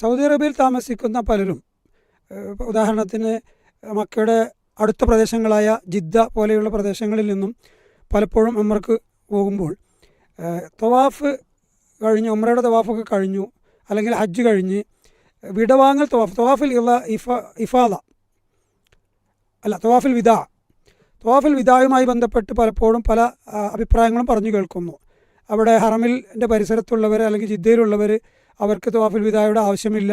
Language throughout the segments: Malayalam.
സൗദി അറേബ്യയിൽ താമസിക്കുന്ന പലരും ഉദാഹരണത്തിന് മക്കയുടെ അടുത്ത പ്രദേശങ്ങളായ ജിദ്ദ പോലെയുള്ള പ്രദേശങ്ങളിൽ നിന്നും പലപ്പോഴും ഉമ്മർക്ക് പോകുമ്പോൾ തവാഫ് കഴിഞ്ഞ് ഉമ്രയുടെ തവാഫൊക്കെ കഴിഞ്ഞു അല്ലെങ്കിൽ ഹജ്ജ് കഴിഞ്ഞ് വിടവാങ്ങൽ തവാഫ് തവാഫിൽ ഇള്ള ഇഫ ഇഫാദ അല്ല തവാഫിൽ വിദാ തവാഫിൽ വിദായുമായി ബന്ധപ്പെട്ട് പലപ്പോഴും പല അഭിപ്രായങ്ങളും പറഞ്ഞു കേൾക്കുന്നു. അവിടെ ഹറമിന്റെ പരിസരത്തുള്ളവർ അല്ലെങ്കിൽ ജിദ്ദയിലുള്ളവർ അവർക്ക് തവാഫിൽ വിദായുടെ ആവശ്യമില്ല.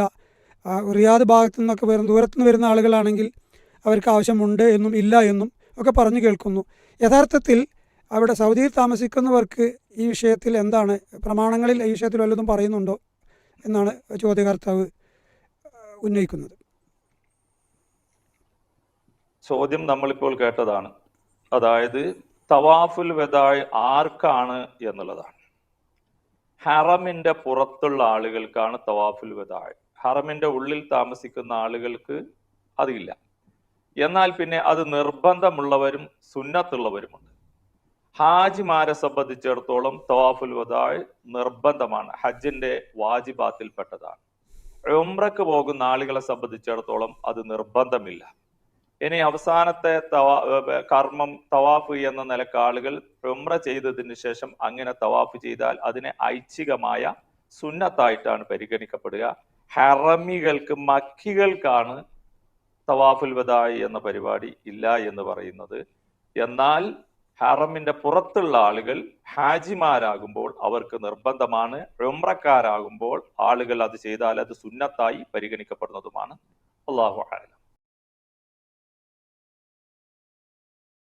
റിയാദ് ഭാഗത്തു നിന്നൊക്കെ വരുന്ന ദൂരത്തുനിന്ന് വരുന്ന ആളുകളാണെങ്കിൽ അവർക്ക് ആവശ്യമുണ്ട് എന്നും ഇല്ല എന്നും ഒക്കെ പറഞ്ഞു കേൾക്കുന്നു. യഥാർത്ഥത്തിൽ അവിടെ സൗദിയിൽ താമസിക്കുന്നവർക്ക് ഈ വിഷയത്തിൽ എന്താണ് പ്രമാണങ്ങളിൽ ഈ വിഷയത്തിൽ വല്ലതും പറയുന്നുണ്ടോ എന്നാണ് ചോദ്യകർത്താവ് ഉന്നയിക്കുന്നത്. ചോദ്യം നമ്മളിപ്പോൾ കേട്ടതാണ്. അതായത് തവാഫുൽ വെദായ് ആർക്കാണ് എന്നുള്ളതാണ്. ഹറമിന്റെ പുറത്തുള്ള ആളുകൾക്കാണ് തവാഫുൽ വതാഴ് ഹറമിന്റെ ഉള്ളിൽ താമസിക്കുന്ന ആളുകൾക്ക് അതില്ല. എന്നാൽ പിന്നെ അത് നിർബന്ധമുള്ളവരും സുന്നത്തുള്ളവരുമുണ്ട്. ഹാജിമാരെ സംബന്ധിച്ചിടത്തോളം തവാഫുൽ വതാഴ് നിർബന്ധമാണ്. ഹജ്ജിന്റെ വാജിബാത്തിൽപ്പെട്ടതാണ്. ഉംറക്ക് പോകുന്ന ആളുകളെ സംബന്ധിച്ചിടത്തോളം അത് നിർബന്ധമില്ല. ഇനി അവസാനത്തെ തവാ കർമ്മം തവാഫ് എന്ന നിലയ്ക്ക് ആളുകൾ ഉംറ ചെയ്തതിന് ശേഷം അങ്ങനെ തവാഫ് ചെയ്താൽ അതിനെ ഐച്ഛികമായ സുന്നത്തായിട്ടാണ് പരിഗണിക്കപ്പെടുക. ഹറമികൾക്ക് മക്കികൾക്കാണ് തവാഫുൽ വദായി എന്ന പരിപാടി ഇല്ല എന്ന് പറയുന്നത്. എന്നാൽ ഹറമിന്റെ പുറത്തുള്ള ആളുകൾ ഹാജിമാരാകുമ്പോൾ അവർക്ക് നിർബന്ധമാണ്. ഉംറക്കാരാകുമ്പോൾ ആളുകൾ അത് ചെയ്താൽ അത് സുന്നത്തായി പരിഗണിക്കപ്പെടുന്നതുമാണ്. അള്ളാഹു ആലം